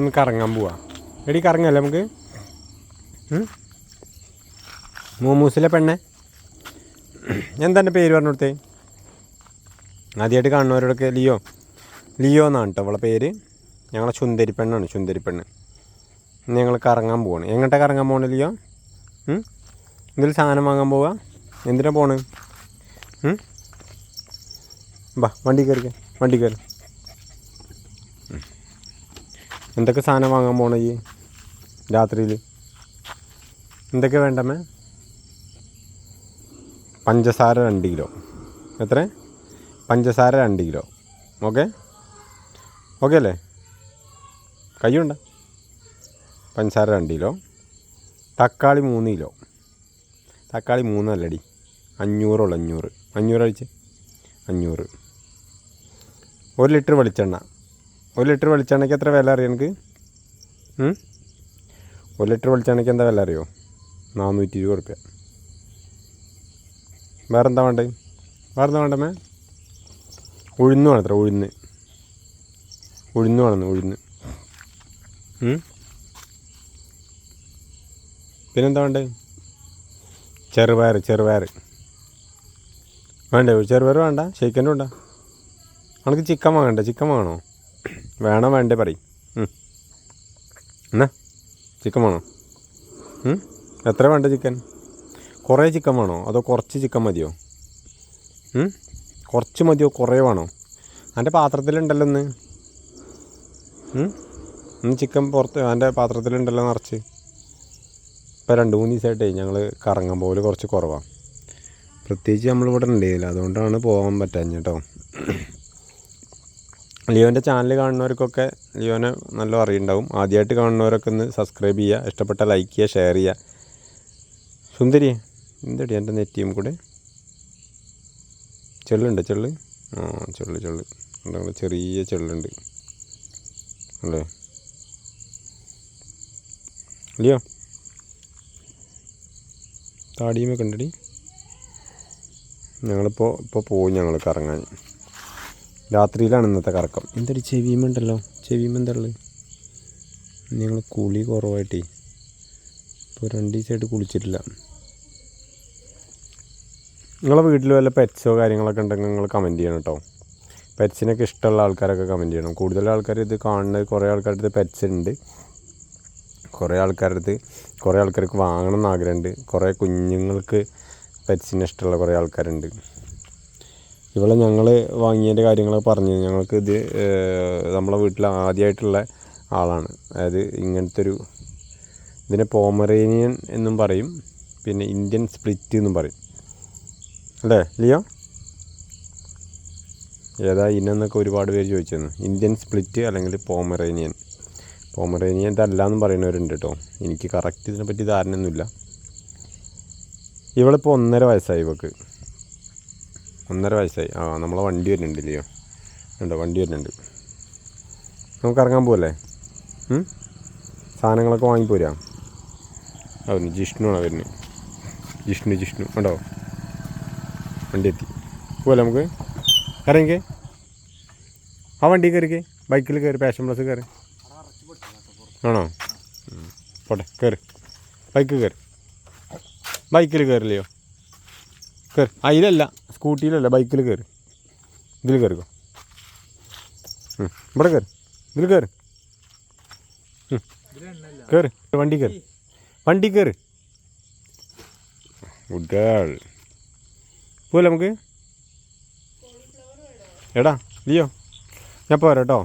ഒന്ന് കറങ്ങാൻ പോവാ. എടി കറങ്ങല്ലേ നമുക്ക്? മോമൂസിലെ പെണ്ണെ. എന്താ പേര് പറഞ്ഞു കൊടുത്തേ? ആദ്യമായിട്ട് കാണുന്നവരോടൊക്കെ ലിയോ. ലിയോ എന്നാണ് കേട്ടോ അവളെ പേര്. ഞങ്ങളെ ചുന്തരി പെണ്ണാണ് ചുന്തരി പെണ്ണ്. ഞങ്ങൾ കറങ്ങാൻ പോവാണ്. എങ്ങോട്ടാ കറങ്ങാൻ പോകണേ ലിയോ? ഇതിൽ സാധനം വാങ്ങാൻ പോവാ? എന്തിനാ പോണ്? വണ്ടി കയറിക്ക വണ്ടി കയറി എന്തൊക്കെ സാധനം വാങ്ങാൻ പോണ ഈ രാത്രിയിൽ എന്തൊക്കെ വേണ്ടമ്മേ? പഞ്ചസാര രണ്ട് കിലോ. എത്ര? പഞ്ചസാര രണ്ട് കിലോ. ഓക്കെ? ഓക്കെ അല്ലേ? കയ്യുണ്ട. പഞ്ചസാര രണ്ട് കിലോ. തക്കാളി മൂന്ന് കിലോ. തക്കാളി മൂന്നല്ലടി അഞ്ഞൂറുള്ളൂ അഞ്ഞൂറ് അഞ്ഞൂറ്. അടിച്ച് അഞ്ഞൂറ്. ഒരു ലിറ്റർ വെളിച്ചെണ്ണ. ഒരു ലിറ്റർ വെളിച്ചെണ്ണയ്ക്ക് എത്ര വില അറിയാം എനിക്ക്? ഒരു ലിറ്റർ വെളിച്ചെണ്ണയ്ക്ക് എന്താ വില അറിയോ? നാനൂറ്റി ഇരുപത് റുപ്യ. വേറെന്താ വേണ്ടേ? വേറെന്താ വേണ്ടമേ ഉഴുന്ന് വേണത്ര ഉഴുന്ന്. ഉഴുന്ന് വേണം ഉഴുന്ന്? പിന്നെന്താ വേണ്ടേ? ചെറുപയർ ചെറുപയർ വേണ്ടേ? ചെറുപയർ വേണ്ട ഷെയ്ക്കന്റെ വേണ്ട. നമുക്ക് ചിക്കൻ വാങ്ങണ്ടേ? ചിക്കൻ വാങ്ങണോ? വേണോ വേണ്ടേ പറയും. എന്നാ ചിക്കൻ വേണോ? എത്ര വേണ്ട ചിക്കൻ കുറേ ചിക്കൻ വേണോ? അതോ കുറച്ച് ചിക്കൻ മതിയോ? കുറച്ച് മതിയോ? കുറേ വേണോ? എന്റെ പാത്രത്തിലുണ്ടല്ലോ ഒന്ന്? ഇന്ന് ചിക്കൻ പുറത്ത് എന്റെ പാത്രത്തിലുണ്ടല്ലോ നിറച്ച്. ഇപ്പോൾ രണ്ട് മൂന്ന് ദിവസമായിട്ടേ ഞങ്ങൾ കറങ്ങാൻ പോകൽ കുറച്ച് കുറവാണ് പ്രത്യേകിച്ച് നമ്മളിവിടെ ഉണ്ടായില്ല. അതുകൊണ്ടാണ് പോകാൻ പറ്റാഞ്ഞ കേട്ടോ. ലിയോന്റെ ചാനൽ കാണുന്നവർക്കൊക്കെ ലിയോനെ നല്ല അറിയുണ്ടാവും ആദ്യമായിട്ട് കാണുന്നവരൊക്കെ ഒന്ന് സബ്സ്ക്രൈബ് ചെയ്യുക ഇഷ്ടപ്പെട്ട ലൈക്ക് ചെയ്യുക ഷെയർ ചെയ്യുക. സുന്ദരി എന്തടി എന്റെ നെറ്റിയും കൂടെ? ചെള്ളുണ്ട് ചെള്ള്? ആ ചെള്ള് ചെള്ള്. ഉണ്ട് ചെറിയ ചെള്ളുണ്ട്. അല്ലേ? ലിയോ? താടിയുമൊക്കെ ഉണ്ടടി ഞങ്ങളിപ്പോൾ ഇപ്പോൾ പോകും ഞങ്ങൾ കറങ്ങാൻ രാത്രിയിലാണ് ഇന്നത്തെ കറക്കം. എന്തൊരു ചെവിയുമുണ്ടല്ലോ. ചെവിയുമ്പോൾ എന്താ ഉള്ളത് ഞങ്ങൾ കുളി കുറവായിട്ടേ. ഇപ്പോൾ രണ്ട് ദിവസമായിട്ട് കുളിച്ചിട്ടില്ല. നിങ്ങളെ വീട്ടിൽ വല്ല പെറ്റ്സോ കാര്യങ്ങളൊക്കെ ഉണ്ടെങ്കിൽ നിങ്ങൾ കമന്റ് ചെയ്യണം കേട്ടോ പെറ്റ്സിനൊക്കെ ഇഷ്ടമുള്ള ആൾക്കാരൊക്കെ കമന്റ് ചെയ്യണം. കൂടുതൽ ആൾക്കാർ ഇത് കാണുന്നത് കുറേ ആൾക്കാരുടെ അടുത്ത് പെറ്റ്സ് ഉണ്ട്. കുറേ ആൾക്കാരുടെ അടുത്ത് കുറേ ആൾക്കാർക്ക് വാങ്ങണം എന്ന് ആഗ്രഹമുണ്ട്. കുറേ കുഞ്ഞുങ്ങൾക്ക് പെറ്റ്സിനെ ഇഷ്ടമുള്ള കുറേ ആൾക്കാരുണ്ട്. ഇവിടെ ഞങ്ങൾ വാങ്ങിയതിന്റെ കാര്യങ്ങളൊക്കെ പറഞ്ഞു. ഞങ്ങൾക്ക് ഇത് നമ്മളെ വീട്ടിൽ ആദ്യമായിട്ടുള്ള ആളാണ്. അതായത് ഇങ്ങനത്തെ ഒരു ഇതിനെ പോമറേനിയൻ എന്നും പറയും. പിന്നെ ഇന്ത്യൻ സ്പ്ലിറ്റ് എന്നും പറയും. അല്ലേ ലിയോ? ഏതാ ഇനെന്നൊക്കെ ഒരുപാട് പേര് ചോദിച്ചിരുന്നു. ഇന്ത്യൻ സ്പ്ലിറ്റ് അല്ലെങ്കിൽ പോമറേനിയൻ? പോമറേനിയൻ ഇതല്ല എന്നും പറയുന്നവരുണ്ട് കേട്ടോ. എനിക്ക് കറക്റ്റ് ഇതിനെപ്പറ്റി ധാരണയൊന്നുമില്ല. ഇവളിപ്പോൾ ഒന്നര വയസ്സായി ഇവക്ക്. ഒന്നര വയസ്സായി. ആ നമ്മളെ വണ്ടി വരുന്നുണ്ട് ഇല്ലയോ ഉണ്ടോ വണ്ടി വരുന്നുണ്ട്. നമുക്ക് ഇറങ്ങാൻ പോവല്ലേ? സാധനങ്ങളൊക്കെ വാങ്ങിപ്പോരാ അവന് ജിഷ്ണുവാണ് വരുന്നത്. ജിഷ്ണു ജിഷ്ണു. ഉണ്ടോ വണ്ടി എത്തി. പോവല്ലേ നമുക്ക്? ഇറങ്ങിക്കേ ആ വണ്ടി കയറിക്കേ ബൈക്കിൽ കയറി പാഷൻ പ്ലസ് കയറി. ആണോ. പോട്ടെ കയറി. ബൈക്ക് കയറി. ബൈക്കിൽ കയറില്ലയോ കയറി. അതിലല്ല സ്കൂട്ടിയിലല്ല ബൈക്കിൽ കയറി ഇതിൽ കയറിക്കോ. ഇവിടെ കയറി ഇതിൽ കയറി. കയറി വണ്ടി കയറി വണ്ടി കയറി പോലെ നമുക്ക്? എടാ ലിയോ ഞാൻ പോരാ കേട്ടോ